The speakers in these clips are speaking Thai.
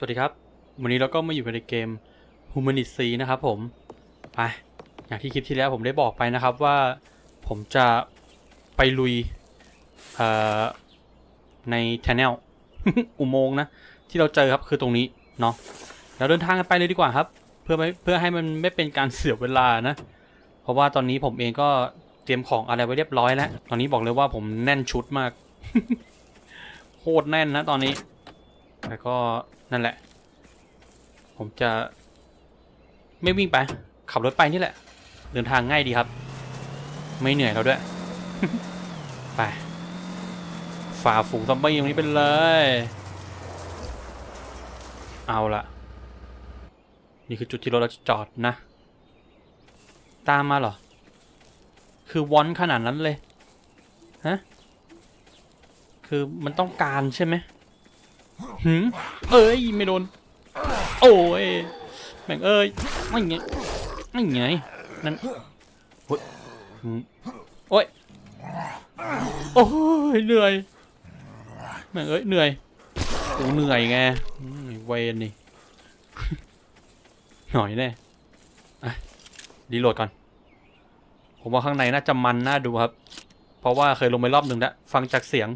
สวัสดีครับ วันนี้เราก็มาอยู่กันในเกม Humanity C นะครับผม ไป อย่างที่คลิปที่แล้วผมได้บอกไปนะครับว่าผมจะไปลุยใน Channel อุโมงค์นะ ที่เราเจอครับคือตรงนี้ เนาะแล้วเดินทางกันไปเลยดีกว่าครับ เพื่อไม่เพื่อให้มันไม่เป็นการเสียเวลานะ เพราะว่าตอนนี้ผมเองก็เตรียมของอะไรไว้เรียบร้อยแล้ว ตอนนี้บอกเลยว่าผมแน่นชุดมาก โคตรแน่นนะตอนนี้ แล้วก็นั่นแหละ ผมจะไม่วิ่งไป ขับรถไปนี่แหละ เดินทางง่ายดีครับ ไม่เหนื่อยเราด้วย ไป ฝ่าฝูงซอมบี้ตรงนี้ไปเลย เอาละนี่คือจุดที่รถเราจะจอดนะ ตามมาเหรอ คือวอนขนาดนั้นเลย ฮะ คือมันต้องการใช่ไหม หืมเอ้ยไม่โดน โอ้ยแม่งเอ้ยไม่ไงไม่ไงนั่นโอ้ยโอ้ยโอ้ยเหนื่อยแม่งเอ้ยเหนื่อยกูเหนื่อยไงเวนนี่หน่อยแน่อะรีโหลดก่อน ผมว่าข้างในน่าจะมันน่าดูครับ เพราะว่าเคยลงไปรอบหนึ่งแล้วฟังจากเสียง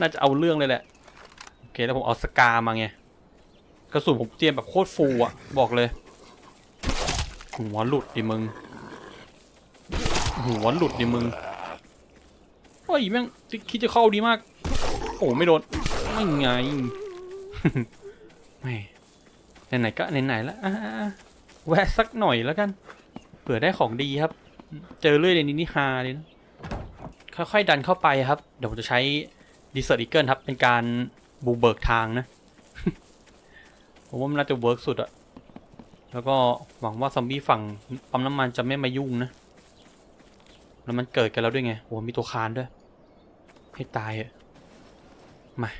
น่าจะเอาเรื่องเลยแหละ เคแล้วผมเอาสกามาไงกระสุนผมเตรียมแบบโคตรฟูอะ บอกเลย หัวหลุดดิมึง หัวหลุดดิมึงเฮ้ยแม่งคิดจะเข้าดีมาก โอ้ไม่โดนไม่ไงไม่ไหนๆก็ไหนๆแล้วอะแวะสักหน่อยแล้วกันเผื่อได้ของดีครับ เจอเรื่อยในนี้นี่ฮาเลยนะค่อยๆดันเข้าไปครับ เดี๋ยวผมจะใช้ดีเซอร์อีเกิลครับ เป็นการ บูเบิกทางนะ ผมว่ามันน่าจะเวิร์กสุดอะแล้วก็หวังว่าซอมบี้ฝั่งปั๊มน้ำมันจะไม่มายุ่งนะ แล้วมันเกิดกันแล้วด้วยไงโอ้มีตัวคานด้วย ให้ตายอะมา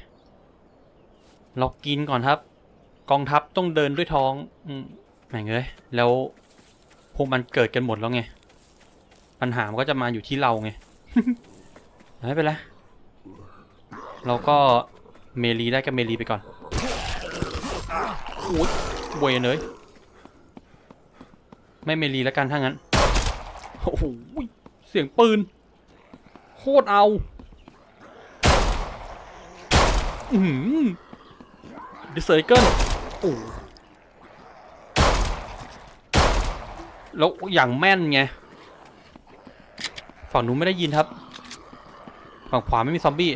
เรากินก่อนครับ กองทัพต้องเดินด้วยท้องอืมแหม่งเอ้ยแล้วพวกมันเกิดกันหมดแล้วไง ปัญหามันก็จะมาอยู่ที่เราไงไม่เป็นไรเราก็ เมลีได้ก็เมลีไปก่อนอุ้ยบวยเลยไม่เมลีแล้วกันถ้างั้น โอ้โห เสียงปืน โคตรเอา อือหือดิเซอร์เกิลโอ้แล้วอย่างแม่นไง ฝั่งนู้นไม่ได้ยินครับ ฝั่งขวาไม่มีซอมบี้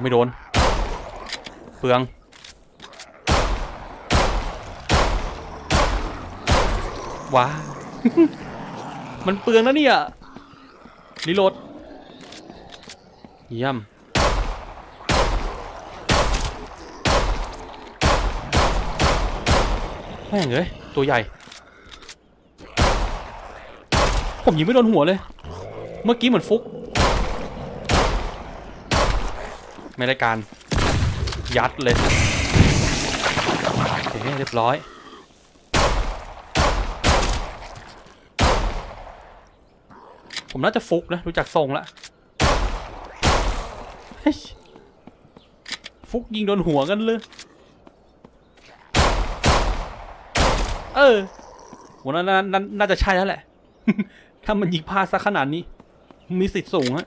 ไม่โดน เปลือง ว้า มันเปลืองนะเนี่ยรีโหลดเยี่ยมแม่งเอ้ยตัวใหญ่ ผมยิงไม่โดนหัวเลย เมื่อกี้เหมือนฟุก ไม่ได้การ ยัดเลยโอเคเรียบร้อย ผมน่าจะฟุกนะรู้จักทรงละเฮ้ยฟุกยิงโดนหัวกันเลย เออผมน่าน่าน่าน่าจะใช่แล้วแหละ ถ้ามันยิงพลาดสักขนาดนี้ มีสิทธิ์สูงฮะ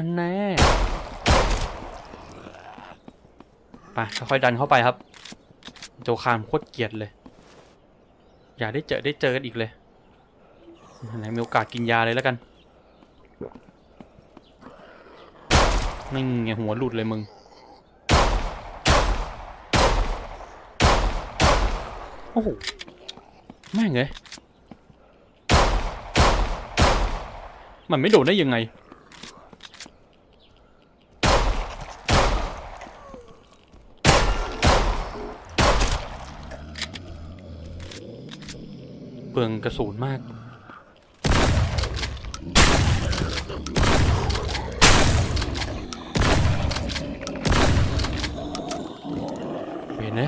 ฮันแน่ไปค่อยๆดันเข้าไปครับโจคามโคตรเกลียดเลย อย่าได้เจอได้เจอกันอีกเลยไหนมีโอกาสกินยาเลยแล้วกันนี่ไงหัวหลุดเลยมึง โอ้โหแม่งเลยมันไม่โดนได้ยังไง ลืองกระสุนมาก เห็นไหม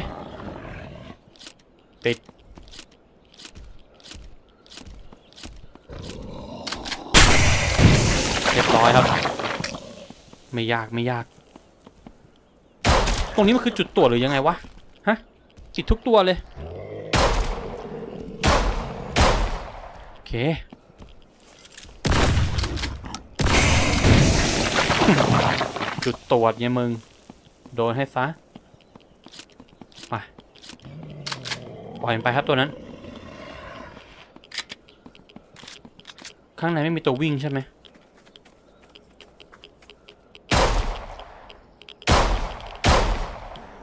ติดโร้อยครับ ไม่ยากไม่ยาก ตรงนี้มันคือจุดตรวจหรือยังไงวะ ฮะติดทุกตัวเลย โอ เคจุดตรวจเนี่ยมึง โดนให้ซะ ไป ปล่อยมันไปครับตัวนั้น ข้างในไม่มีตัววิ่งใช่ไหม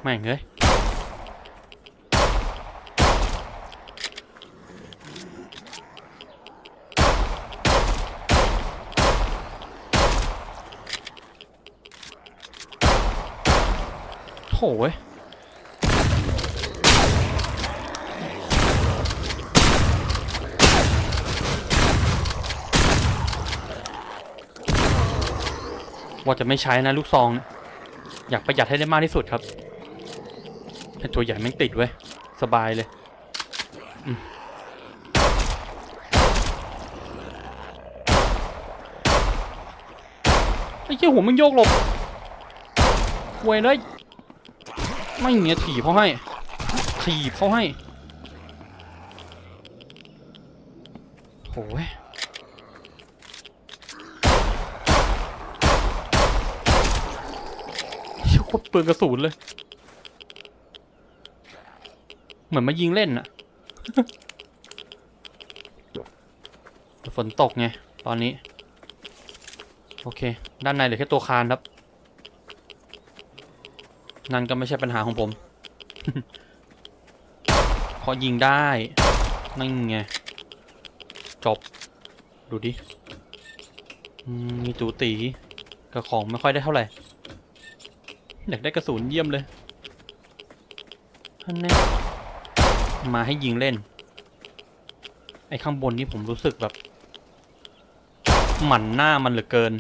ไม่งเอ้ย โถ่เว้ยว่าจะไม่ใช้นะลูกซอง อยากประหยัดให้ได้มากที่สุดครับเป็นตัวใหญ่แม่งติดเว้ย สบายเลยไอ้เจ้าหัวมึงโยกหลบเวยเลย ไม่เงี้ยถีบเขาให้ ถีบเขาให้โอ้ยโคตรเปลืองกระสุนเลย เหมือนมายิงเล่นอะฝนตกไง ตอนนี้ โอเค ด้านในเหลือแค่ตัวคานครับ นั่นก็ไม่ใช่ปัญหาของผมเพราะยิงได้ นั่นไง จบ ดูดิ มีตูตีกับของไม่ค่อยได้เท่าไหร่ อยากได้กระสุนเยี่ยมเลยท่านแน่มาให้ยิงเล่น ไอ้ข้างบนนี่ผมรู้สึกแบบ หมันหน้ามันเหลือเกิน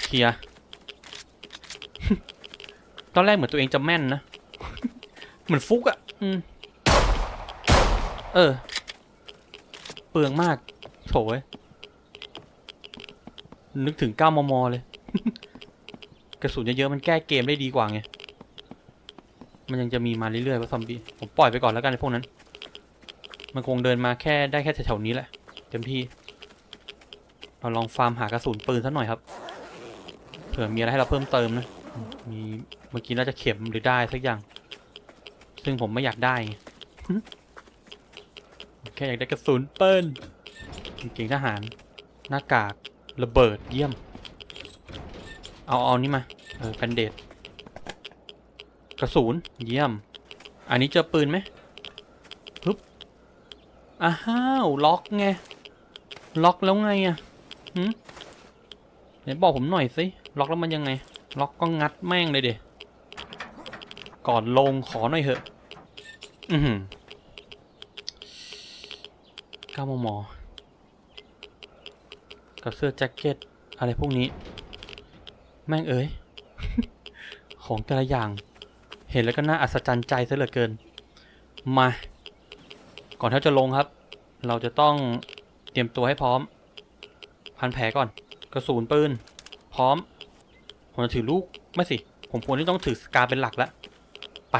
เค ลียร์ ตอนแรกเหมือนตัวเองจะแม่นนะ เหมือนฟุกอะอืม เออ เปลืองมากโถยนึกถึง 9 มม เลย กระสุนเยอะๆมันแก้เกมได้ดีกว่าไง มันยังจะมีมาเรื่อยๆว่าซอมบี้ ผมปล่อยไปก่อนแล้วกันไอ้พวกนั้น มันคงเดินมาแค่ได้แค่แถวๆนี้แหละ เต็มที่ เราลองฟาร์มหากระสุนปืนสักหน่อยครับ ผื่อมีอะไรให้เราเพิ่มเติมนะ มีเมื่อกี้น่าจะเข็มหรือได้สักอย่าง ซึ่งผมไม่อยากได้ แค่อยากได้กระสุนปืนกางเก่งทหาร หน้ากาก ระเบิดเยี่ยม เอาเอานี่มา เออแบนเดดกระสุนเยี่ยม อันนี้เจอปืนไหมปึ๊บอ้าวล็อกไง ล็อกแล้วไงอะหืมไหนบอกผมหน่อยสิ ล็อกแล้วมันยังไง ล็อกก็งัดแม่งเลยเดะก่อนลงขอหน่อยเถอะ อือหือก้ามมกับเสื้อแจ็คเก็ตอะไรพวกนี้ แม่งเอ้ย ของแต่ละอย่าง เห็นแล้วก็น่าอัศจรรย์ใจซะเหลือเกิน มา ก่อนที่จะลงครับ เราจะต้องเตรียมตัวให้พร้อม พันแผลก่อน กระสุนปืน พร้อม ผมจะถือลูกไม่สิ ผมควรที่ต้องถือสกาเป็นหลักแล้ว ไป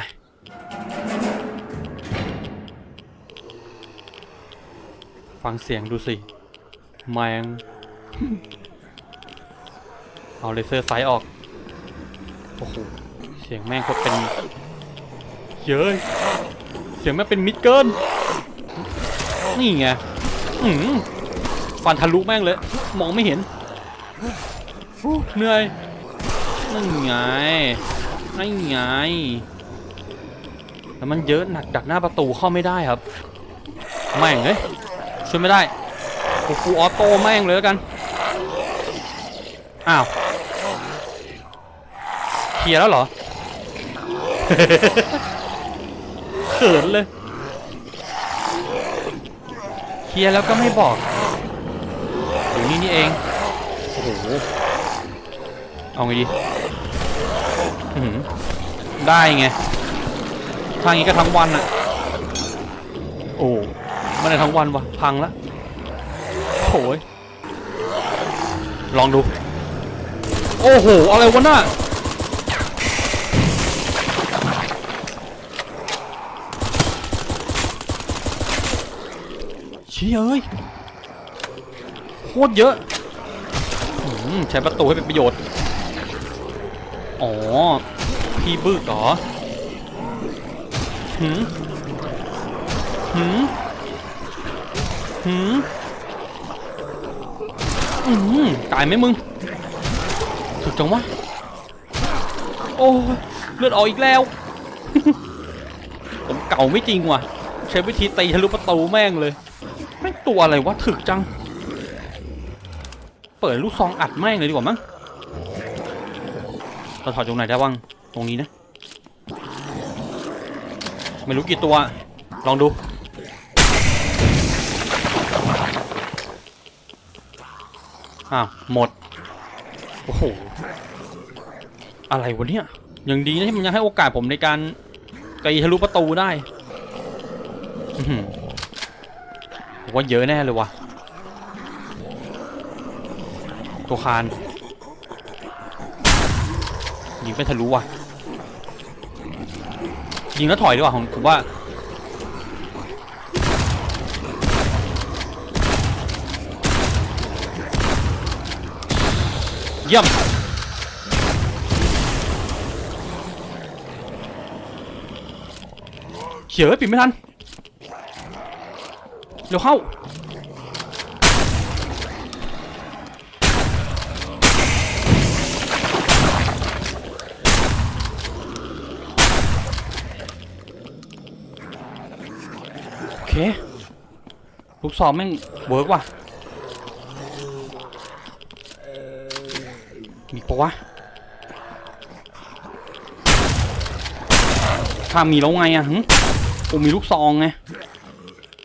ฟังเสียงดูสิแมงเอาเลเซอร์ไซส์ออก โอ้โห เสียงแม่งโคตรเป็นเย้เสียงแม่งเป็นมิดเกิน นี่ไงอืมฟันทะลุแม่งเลย มองไม่เห็นเหนื่อย นั่นไงนั่นไงแล้วมันเยอะหนักดักหน้าประตูเข้าไม่ได้ครับ แม่งเฮ้ยช่วยไม่ได้กูฟูออโต้แม่งเลยแล้วกัน อ้าวเคลียร์แล้วเหรอเขินเลยเคลียร์แล้วก็ไม่บอกอยู่นี่นี่เอง โอ้โห เอาไงดีอื้อหือ ได้ไง ทางนี้ก็ทั้งวันอะโอ้ไม่ได้ทั้งวันวะพังละโหยลองดู โอ้โห อะไรวะน่ะชี่ยเอ้ยโคตรเยอะอใช้ประตูให้เป็นประโยชน์ อ๋อ พี่บึกเหรอหืมหืมหืมอืมตายไหมมึงสุดจังวะ โอ้เลือดออกอีกแล้ว ผมเก่าไม่จริงว่ะ ใช้วิธีตีทะลุประตูแม่งเลย แม่งตัวอะไรวะถึกจัง เปิดลูกซองอัดแม่งเลยดีกว่ามั้ง เราถอดตรงไหนได้บ้างตรงนี้นะ ไม่รู้กี่ตัว ลองดู อ้าว หมด โอ้โห อะไรวะเนี่ย ยังดีนะที่มันยังให้โอกาสผมในการตีทะลุประตูได้หือหือผมว่าเยอะแน่เลยวะตัวคาน ยิงไม่ทะลุว่ะ ยิงแล้วถอยดีกว่าผมผมว่า เยี่ยมเขียวปิดไม่ทัน เร็วเข้า เคลูกซองแม่งเวิร์กว่ะ มีปะวะถ้ามีแล้วไงอะหึโอ้มีลูกซองไง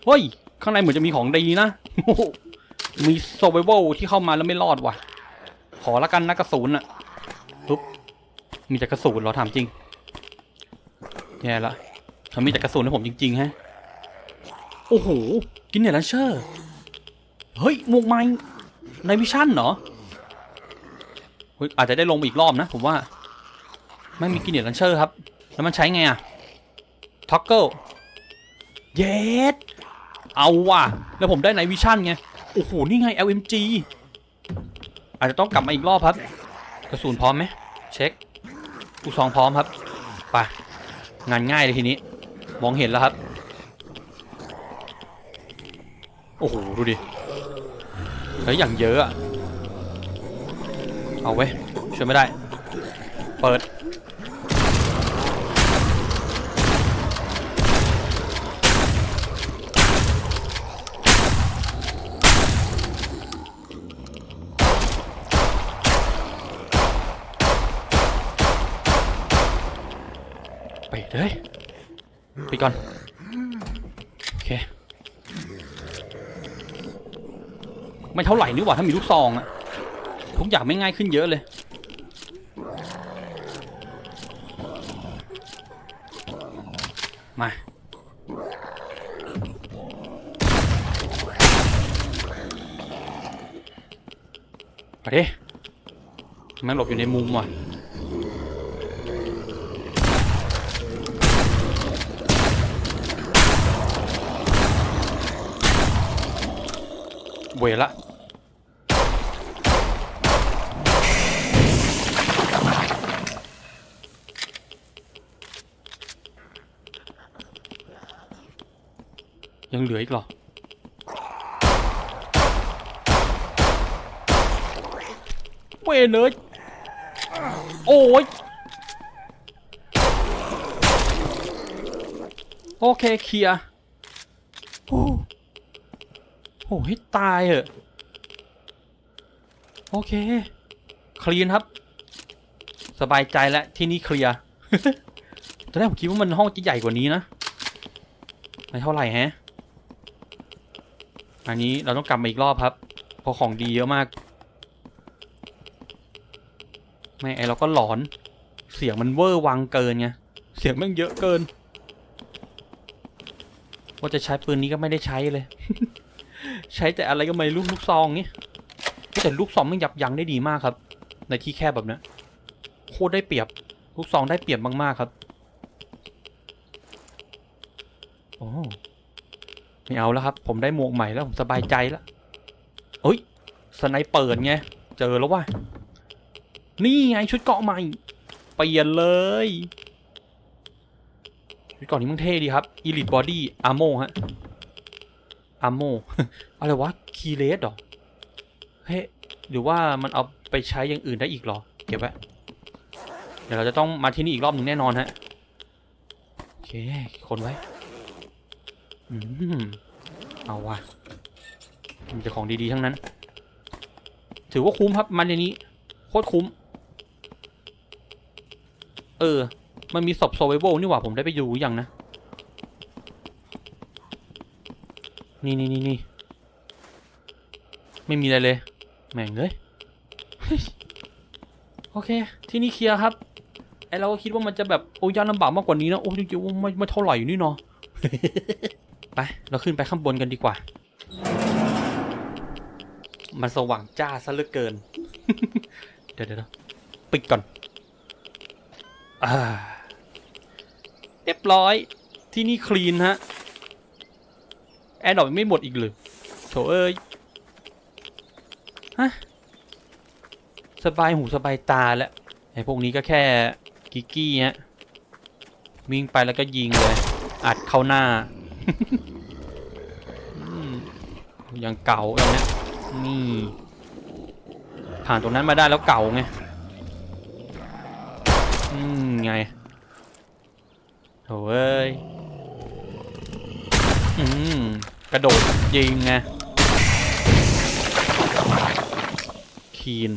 เฮ้ย ข้างในเหมือนจะมีของดีนะ มีโซเวเวลที่เข้ามาแล้วไม่รอดว่ะ ขอละกันนะกระสุนอะปุ๊บ มีแต่กระสุนเหรอถามจริง แย่ละเขามีแต่กระสุนให้ผมจริงๆฮะ โอ้โห กินเนี่ยลันเชอร์ เฮ้ยหมวกไม้ในวิชั่นเหรอ เฮ้ยอาจจะได้ลงมาอีกรอบนะ ผมว่า ไม่มีกินเนี่ยลันเชอร์ครับ แล้วมันใช้ไงอะท็อกเกิลเยสเอาว่ะ แล้วผมได้ไนวิชั่นไง โอ้โห นี่ไง LMG อาจจะต้องกลับมาอีกรอบครับ กระสุนพร้อมไหม เช็ค อุซองพร้อมครับ ไป งานง่ายเลยทีนี้ มองเห็นแล้วครับ โอ้โห ดูดิ เฮ้ย อย่างเยอะอะเอาเว้ยช่วยไม่ได้ เปิด ไปเลยไปก่อน โอเค ไม่เท่าไหร่นี่หว่าถ้ามีลูกซองอะทุกอย่างไม่ง่ายขึ้นเยอะเลย มา ไปดิม่งหลบอยู่ในมุมว่ะเวละ ยังเหลืออีกเหรอ เวยเลย โอ้ย โอเคเคลียร์โอ้โหให้ตายเหอะ โอเคเคลียร์ครับ สบายใจแล้วที่นี่เคลียร์ตอนแรกผมคิดว่ามันห้องจะใหญ่กว่านี้นะ ไม่เท่าไหร่แฮะ อันนี้เราต้องกลับมาอีกรอบครับ เพราะของดีเยอะมาก ไม่ไอเราก็หลอน เสียงมันเวอร์วังเกินไง เสียงแม่งเยอะเกินว่าจะใช้ปืนนี้ก็ไม่ได้ใช้เลย ใช้แต่อะไรก็ไม่รู้ลูกซองนี่แต่ลูกซองมันยับยั้งได้ดีมากครับ ในที่แคบแบบนี้โคตรได้เปรียบ ลูกซองได้เปรียบมากๆครับ โอ้ ไม่เอาแล้วครับ ผมได้หมวกใหม่แล้วผมสบายใจแล้วเอ้ยสไนเปิดไง เจอแล้วว่ะนี่ไงชุดเกาะใหม่ เปลี่ยนเลย ชุดเกาะนี้มันเท่ดีครับ Elite Body Armor ฮะ Armor อะไรวะ คีเลสหรอ เฮ้หรือว่ามันเอาไปใช้อย่างอื่นได้อีกเหรอ เก็บไว้เดี๋ยวเราจะต้องมาที่นี่อีกรอบหนึ่งแน่นอนฮะ โอเค คนไว้ เอาว่ะมันจะของดีๆทั้งนั้น ถือว่าคุ้มครับมันในนี้ โคตรคุ้ม เออ มันมีศพโซเวเบิลนี่หว่าผมได้ไปดูยังนะ นี่นี่นี่นี่ไม่มีอะไรเลย แม่งเลยเฮ้ยโอเค ที่นี่เคลียร์ครับไอเราก็คิดว่ามันจะแบบโอ้ยากลำบากมากกว่านี้นะ โอ้จริงๆว่าไม่ไม่เท่าไหร่อยู่นี่เนาะ ไป เราขึ้นไปข้างบนกันดีกว่า มันสว่างจ้าซะเหลือเกิน เดี๋ยวเดี๋ยวเดี๋ยวปิดก่อนอ่าเรียบร้อย ที่นี่คลีนฮะ แอร์ดอปยังไม่หมดอีกเลยโถเอ้ย ฮะ สบายหูสบายตาแล้วไอ้พวกนี้ก็แค่กิกกี้ฮะ วิ่งไปแล้วก็ยิงเลย อัดเข้าหน้า ยังเก่าอย่างเนี้ยนี่ผ่านตรงนั้นมาได้แล้วเก่าไงอืมไงโถ่เอ้ยอืมกระโดดยิงไงคีน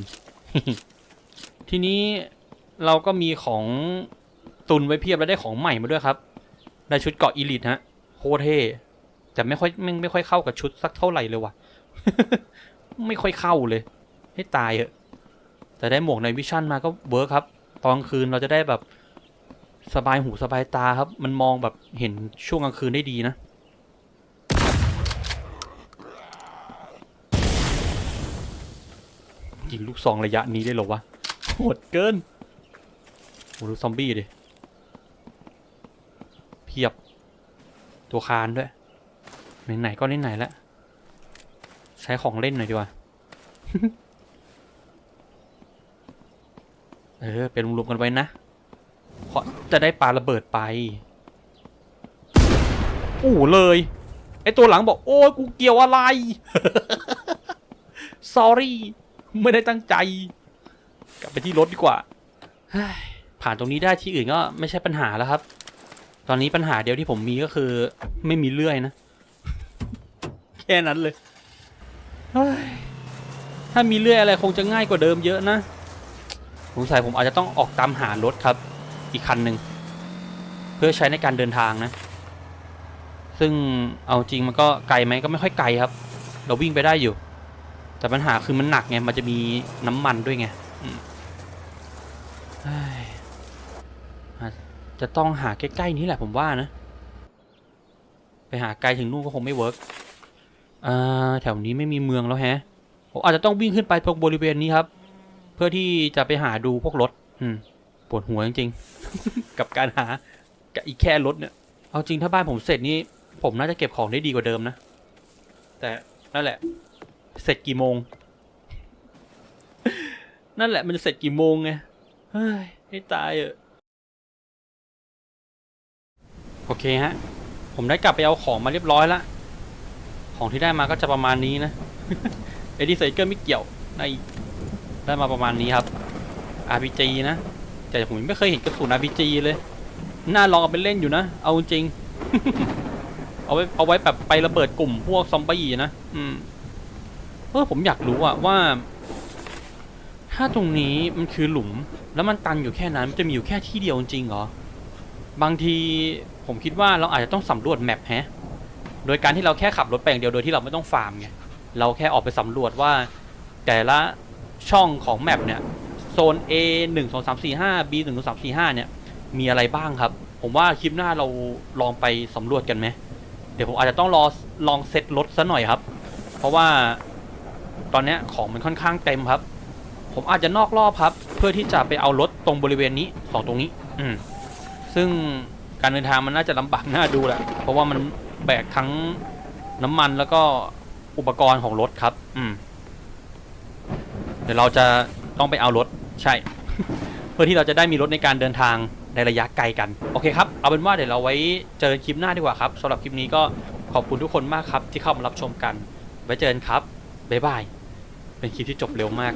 ทีนี้เราก็มีของตุนไว้เพียบแล้วได้ของใหม่มาด้วยครับ ได้ชุดเกาะอีลิทฮะโคตรเท่ แต่ไม่ค่อยไม่ไม่ค่อยเข้ากับชุดสักเท่าไหร่เลยว่ะ ไม่ค่อยเข้าเลย ให้ตายเหอะแต่ได้หมวกในวิชั่นมาก็เวิร์คครับ ตอนกลางคืนเราจะได้แบบสบายหูสบายตาครับ มันมองแบบเห็นช่วงกลางคืนได้ดีนะ ยิงลูกซองระยะนี้ได้หรอวะโหดเกินโหดูซอมบี้ดิ เพียบ ตัวคานด้วย ไหนๆก็ไหนๆแล้วใช้ของเล่นหน่อยดีกว่า เออเป็นรวมๆกันไว้นะเพราะจะได้ปาระเบิดไปอู้เลยไอตัวหลังบอก โอ้ยกูเกี่ยวอะไร sorry ไม่ได้ตั้งใจ กลับไปที่รถดีกว่า ผ่านตรงนี้ได้ที่อื่นก็ไม่ใช่ปัญหาแล้วครับ ตอนนี้ปัญหาเดียวที่ผมมีก็คือไม่มีเลื่อยนะ ค่นั้นเลย ถ้ามีเลื่อยอะไรคงจะง่ายกว่าเดิมเยอะนะ สงสัยผมอาจจะต้องออกตามหารถครับ อีกคันหนึ่ง เพื่อใช้ในการเดินทางนะ ซึ่งเอาจริงมันก็ไกลไหมก็ไม่ค่อยไกลครับ เราวิ่งไปได้อยู่ แต่ปัญหาคือมันหนักไง มันจะมีน้ำมันด้วยไงจจะต้องหาใกล้ๆนี้แหละผมว่านะ ไปหาไกลถึงนู่นก็คงไม่เวิร์ก อ่าแถวนี้ไม่มีเมืองแล้วแฮะผมอาจจะต้องวิ่งขึ้นไปตรงบริเวณนี้ครับ เพื่อที่จะไปหาดูพวกรถ อืมปวดหัวจริงๆ กับการหากับอีกแค่รถเนี่ย เอาจริงถ้าบ้านผมเสร็จนี่ผมน่าจะเก็บของได้ดีกว่าเดิมนะ แต่นั่นแหละ เสร็จกี่โมง นั่นแหละมันจะเสร็จกี่โมงไงเฮ้ยให้ตายเออโอเคฮะ ผมได้กลับไปเอาของมาเรียบร้อยแล้ว ของที่ได้มาก็จะประมาณนี้นะเอดิไซเกอร์ไม่เกี่ยวได้ได้มาประมาณนี้ครับ RPG นะแต่ผมไม่เคยเห็นกระสุน RPG เลย น่าลองเอาไปเล่นอยู่นะ เอาจริง เอาไว้เอาไว้แบบไประเบิดกลุ่มพวกซอมบี้นะ อืมเออผมอยากรู้อะว่า ถ้าตรงนี้มันคือหลุม แล้วมันตันอยู่แค่นั้นมันจะมีอยู่แค่ที่เดียวจริงเหรอบางทีผมคิดว่าเราอาจจะต้องสำรวจแมปแฮะ โดยการที่เราแค่ขับรถไปอย่างเดียวโดยที่เราไม่ต้องฟาร์มไงเราแค่ออกไปสำรวจว่า แต่ละช่องของแมปเนี่ยโซน A 1 2 3 4 5 B 1 2 3 4 5เนี่ยมีอะไรบ้างครับ ผมว่าคลิปหน้าเราลองไปสำรวจกันไหมเดี๋ยวผมอาจจะต้องรอลองเซตรถซะหน่อยครับ เพราะว่าตอนนี้ของมันค่อนข้างเต็มครับ ผมอาจจะนอกรอบครับ เพื่อที่จะไปเอารถตรงบริเวณนี้ของตรงนี้ อืมซึ่งการเดินทางมันน่าจะลำบากน่าดูแหละเพราะว่ามัน แบกทั้งน้ำมันแล้วก็อุปกรณ์ของรถครับ อืม เดี๋ยวเราจะต้องไปเอารถใช่ เพื่อที่เราจะได้มีรถในการเดินทางในระยะไกลกัน โอเคครับ เอาเป็นว่าเดี๋ยวเราไว้เจอคลิปหน้าดีกว่าครับสำหรับคลิปนี้ก็ขอบคุณทุกคนมากครับ ที่เข้ามารับชมกัน ไว้เจอกันครับบ๊ายบาย เป็นคลิปที่จบเร็วมาก